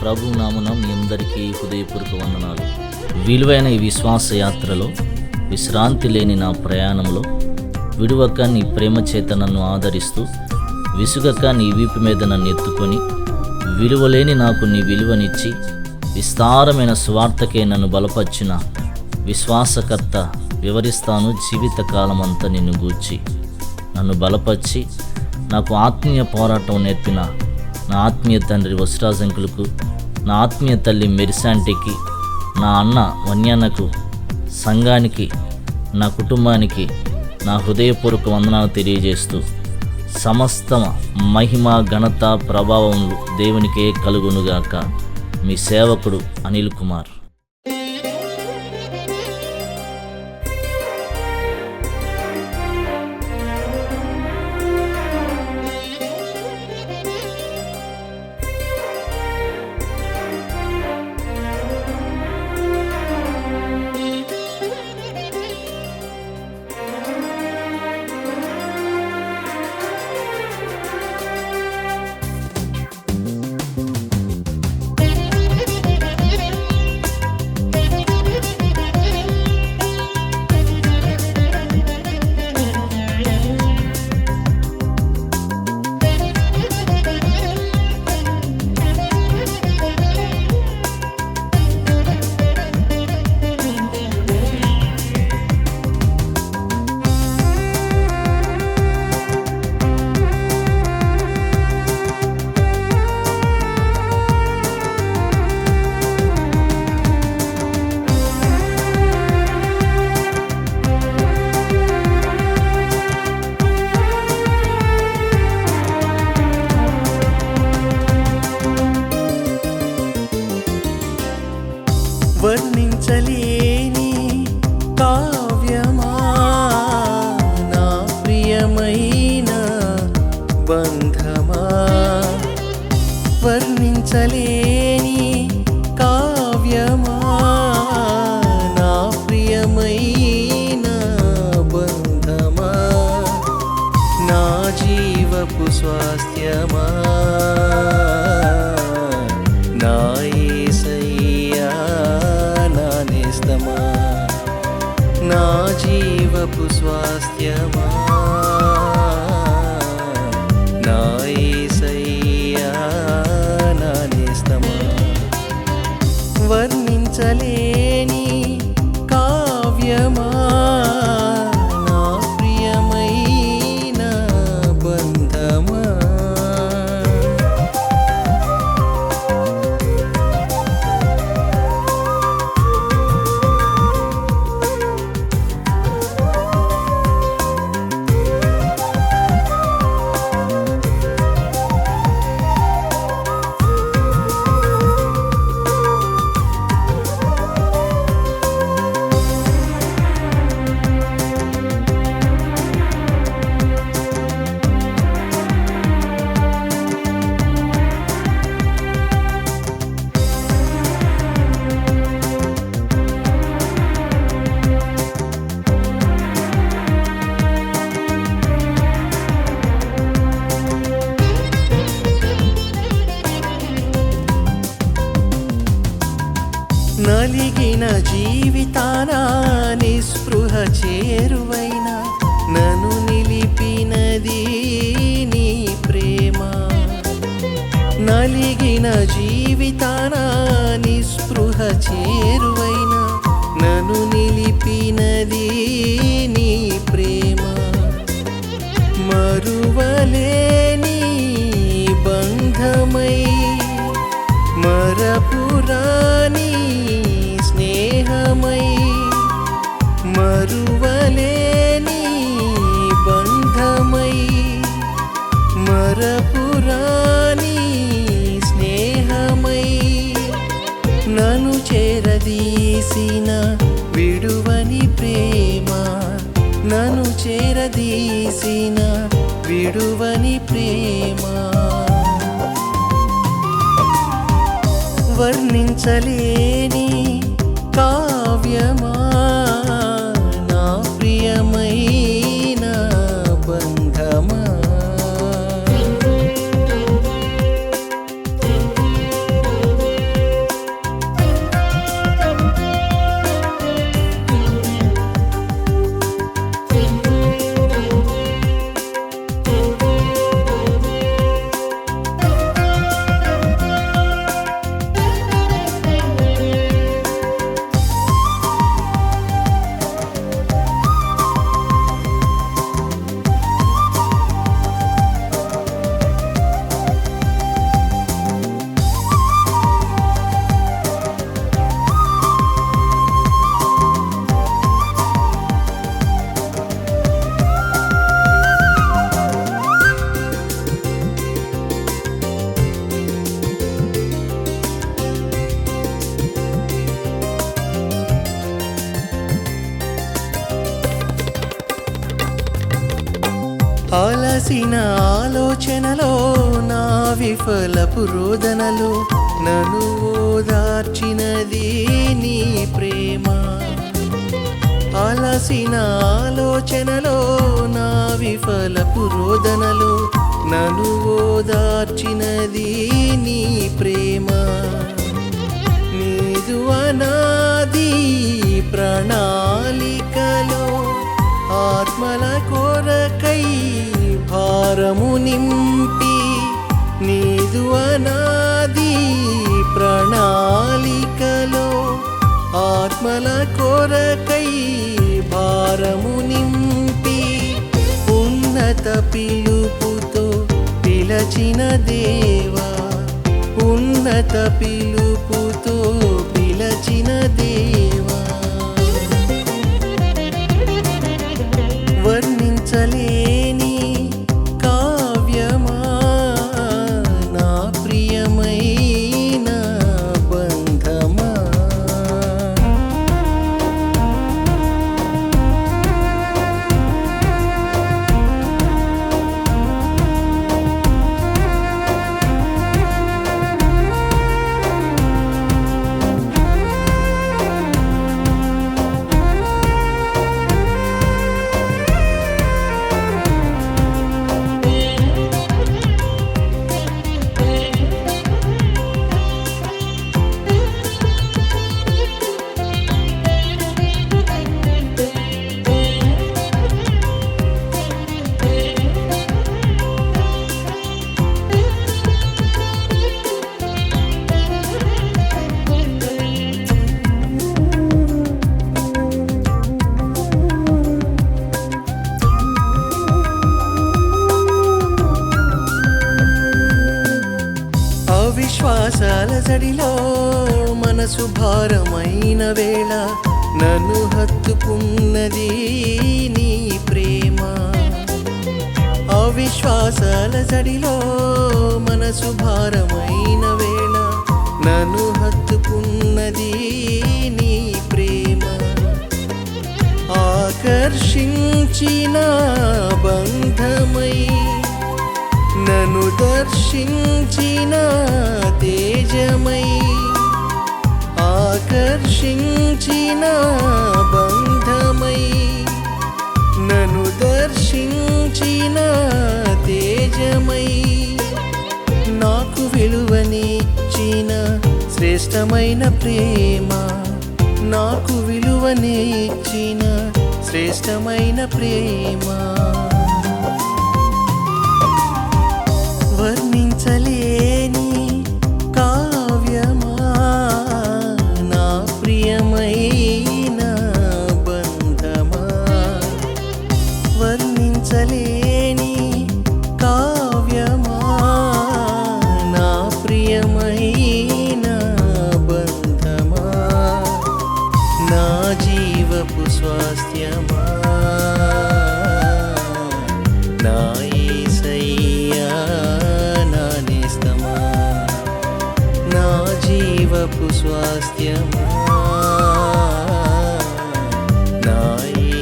ప్రభు నామున మీ అందరికీ హృదయపూర్వక వందనాలు. విలువైన ఈ విశ్వాస యాత్రలో విశ్రాంతి లేని నా ప్రయాణంలో విడువక నీ ప్రేమ చేత నన్ను ఆదరిస్తూ విసుగక నీ వీపు మీద నన్ను ఎత్తుకొని విలువలేని నాకు నీ విలువనిచ్చి విస్తారమైన స్వార్థకే నన్ను బలపరిచిన విశ్వాసకర్త వివరిస్తాను జీవితకాలమంతా నిన్ను గూర్చి. నన్ను బలపరిచి నాకు ఆత్మీయ పోరాటం నేర్పిన నా ఆత్మీయ తండ్రి వసురాజంకులకు నా ఆత్మీయ తల్లి మెరిశాంటికి నా అన్న వన్యానకు సంఘానికి నా కుటుంబానికి నా హృదయపూర్వక వందనాలు తెలియజేస్తూ సమస్త మహిమ ఘనత ప్రభావం దేవునికే కలుగునుగాక. మీ సేవకుడు అనిల్ కుమార్. బంధమా? వర్ణించలేని కావ్యమా? నా ప్రియమైన బంధమా? నా జీవపు స్వాస్థ్యమా? నా యేసయ్యా నా నేస్తమా? నా జీవపు స్వాస్థ్యమా? వర్ణించలేని నలిగిన జీవితాన నిస్పృహ చేరువైన. నన్ను నిలిపినది నీ ప్రేమ. నలిగిన జీవితాన నిస్పృహ చేరువైన. నన్ను నిలిపినది నీ ప్రేమ. మరువలే మరువలేని బంధమై మరపురాని స్నేహమై నన్ను చేరదీసిన విడువని ప్రేమ నన్ను చేరదీసిన విడువని ప్రేమ. వర్ణించలేని కావ్యమా అలసిన ఆలోచనలో నా విఫలపు రోదనలో నన్ను ఓదార్చినది నీ ప్రేమ. అలసిన ఆలోచనలో నా విఫలపు రోదనలో నన్ను ఓదార్చినది నీ ప్రేమ. నీదు అనాది ప్రణా భారము నింపి నీదు అనాది ప్రణాళికలో ఆత్మల కొరకై భారము నింపి ఉన్నత పిలుపుతో పిలచిన దేవా ఉన్నత పిలుపుతో శుభారమైన వేళ నన్ను హత్తుకున్నది నీ ప్రేమ. అవిశ్వాసాల జడిలో మనసు భారమైన వేళ నన్ను హత్తుకున్నది నీ ప్రేమ. ఆకర్షించిన బంధమై నన్ను దర్శించిన తేజమై ఆకర్షించిన బంధమై నను దర్శించిన తేజమై నాకు విలువనిచ్చిన శ్రేష్టమైన ప్రేమ నాకు విలువనిచ్చిన శ్రేష్టమైన ప్రేమ. వర్ణించలే night.